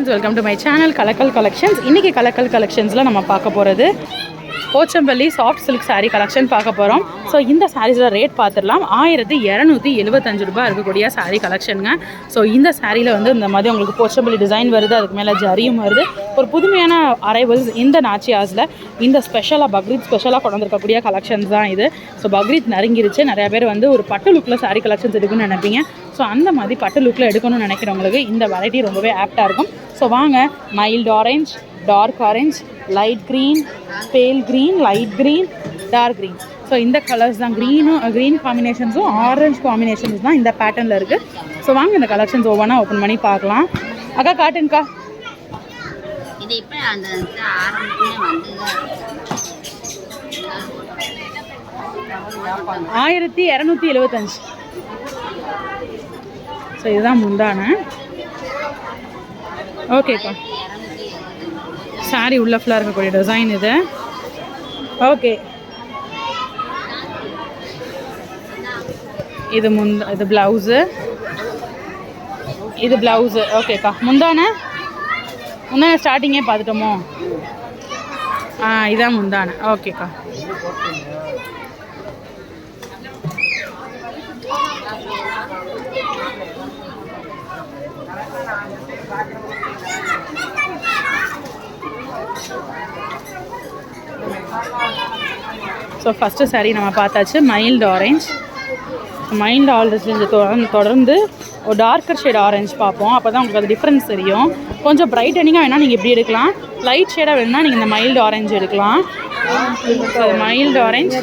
Friends welcome to my channel Kalakkal collections இன்றைக்கி கலக்கல் கலெக்ஷன்ஸில் நம்ம பார்க்க போகிறது Pochampalli soft silk sari collection பார்க்க போகிறோம் ஸோ இந்த சாரீஸில் ரேட் பார்த்துடலாம். ஆயிரத்தி இரநூத்தி எழுபத்தஞ்சு ரூபாய் இருக்கக்கூடிய சாரீ கலெக்ஷனுங்க ஸோ இந்த சாரியில் வந்து இந்த மாதிரி உங்களுக்கு போச்சம்பள்ளி டிசைன் வருது அதுக்கு மேலே ஜரியும் வருது. ஒரு புதுமையான அரைவல்ஸ் இந்த நாச்சியாஸில் இந்த ஸ்பெஷலாக பக்ரீத் ஸ்பெஷலாக கொண்டு வந்திருக்கக்கூடிய கலெக்ஷன்ஸ் தான் இது. ஸோ பக்ரீத் நெருங்கிருச்சு நிறைய பேர் வந்து ஒரு பட்டு லுக்கில் சாரீ கலெக்ஷன்ஸ் எடுக்கணும்னு நினைப்பீங்க. ஸோ அந்த மாதிரி பட்டு லுக்கில் எடுக்கணும்னு நினைக்கிறவங்களுக்கு இந்த வெரைட்டி ரொம்பவே ஆப்டாக இருக்கும். ஸோ வாங்க. Mild orange dark orange light green pale green light green dark green so இந்த கலர்ஸ் தான். க்ரீனும் க்ரீன் காம்பினேஷன்ஸும் ஆரஞ்சு காம்பினேஷன்ஸ் தான் இந்த பேட்டர்னில் இருக்குது ஸோ வாங்க இந்த கலெக்ஷன்ஸ் ஒவ்வொன்றா ஓப்பன் பண்ணி பார்க்கலாம். அக்கா காட்டுங்கக்கா. இது இப்போ அந்த ஆயிரத்தி இரநூத்தி எழுபத்தஞ்சு ஸோ இதுதான் முந்தான. ஓகேக்கா சாரி உள்ள ஃபுல்லாக இருக்கக்கூடிய டிசைன் இது. ஓகே இது முந்த இது ப்ளவுஸு இது ப்ளவுஸு ஓகேக்கா முந்தானே? முந்தான ஸ்டார்டிங்கே பார்த்துட்டோமோ? ஆ இதான் முந்தானே. ஓகேக்கா ஸோ ஃபஸ்ட்டு சாரீ நம்ம பார்த்தாச்சு மைல்டு ஆரஞ்ச் மைல்டு ஆரஞ்சு தொடர்ந்து ஒரு டார்க்கர் ஷேட் ஆரஞ்சு பார்ப்போம். அப்போ தான் உங்களுக்கு அது டிஃப்ரென்ஸ் தெரியும். கொஞ்சம் ப்ரைட்டனிங்காக வேணால் நீங்கள் இப்படி எடுக்கலாம். லைட் ஷேடாக வேணும்னா நீங்கள் இந்த மைல்டு ஆரஞ்சு எடுக்கலாம். ஸோ மைல்டு ஆரஞ்ச்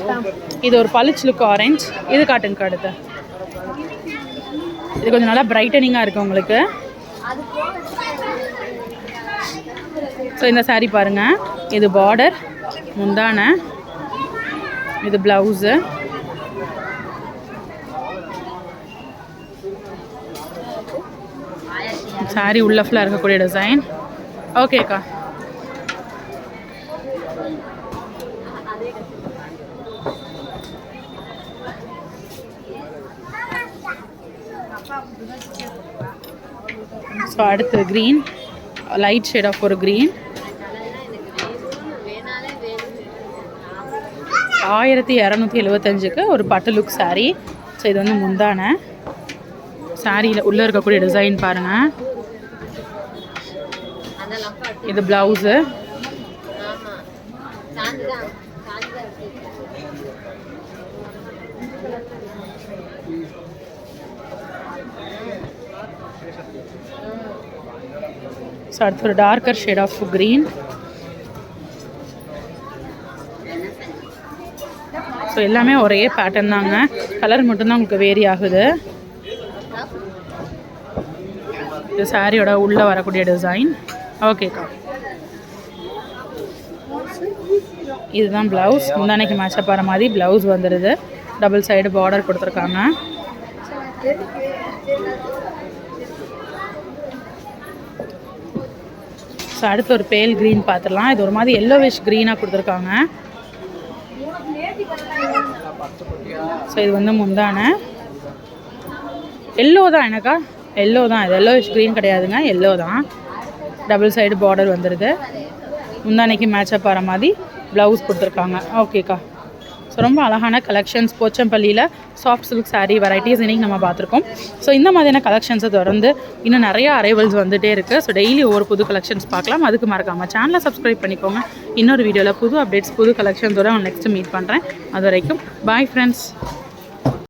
இது ஒரு பளிச்சு லுக் ஆரஞ்ச் இது காட்டுங்க அடுத்து. இது கொஞ்சம் நல்லா பிரைட்டனிங்காக இருக்குது உங்களுக்கு. ஸோ இந்த saree பாருங்கள் இது பார்டர் முந்தான. இது ப்ளவுஸு சாரி உள்ள ஃபுல்லாக இருக்கக்கூடிய டிசைன் ஓகேக்கா ஸோ அடுத்து க்ரீன் லைட் ஷேட் ஆஃப் ஒரு க்ரீன் ஆயிரத்தி இரநூத்தி எழுபத்தஞ்சுக்கு ஒரு பட்டு லுக் சாரீ ஸோ இது வந்து முந்தான. சாரியில் உள்ளே இருக்கக்கூடிய டிசைன் பாருங்கள் இது ப்ளவுஸு ஸோ அடுத்து ஒரு darker shade of green so எல்லாமே ஒரே பேட்டர்ன் தாங்க. கலர் மட்டும்தான் உங்களுக்கு வேரி ஆகுது. இது சாரியோட உள்ளே வரக்கூடிய டிசைன் ஓகேக்கா இதுதான் ப்ளவுஸ் முந்தானைக்கு மேட்சப் ஆகிற மாதிரி ப்ளவுஸ் வந்துடுது டபுள் சைடு பார்டர் கொடுத்துருக்காங்க. ஸோ அடுத்து ஒரு பேல் க்ரீன் பார்த்துடலாம். இது ஒரு மாதிரி எல்லோவிஷ் க்ரீனாக கொடுத்துருக்காங்க. ஸோ இது வந்து முந்தானை. எல்லோ தான் எனக்கா? எல்லோ தான். இது எல்லோ க்ரீன் கிடையாதுங்க. எல்லோ தான். டபுள் சைடு பார்டர் வந்துடுது முந்தானைக்கு மேட்சப் ஆகிற மாதிரி ப்ளவுஸ் கொடுத்துருக்காங்க. ஓகேக்கா ஸோ ரொம்ப அழகான கலெக்ஷன்ஸ் போச்சம்பள்ளியில் சாஃப்ட் சில்க் சாரீ வெரைட்டிஸ் இன்றைக்கி நம்ம பார்த்துருக்கோம். ஸோ இந்த மாதிரியான கலெக்ஷன்ஸை தொடர்ந்து இன்னும் நிறைய அரைவல்ஸ் வந்துகிட்டே இருக்குது ஸோ டெய்லி ஒவ்வொரு புது கலெக்ஷன்ஸ் பார்க்கலாம். அதுக்கு மறக்காமல் சேனலை சப்ஸ்கிரைப் பண்ணிக்கோங்க. இன்னொரு வீடியோவில் புது அப்டேட்ஸ் புது கலெக்ஷன்ஸோட நெக்ஸ்ட்டு மீட் பண்ணுறேன் அது வரைக்கும் பாய் ஃப்ரெண்ட்ஸ்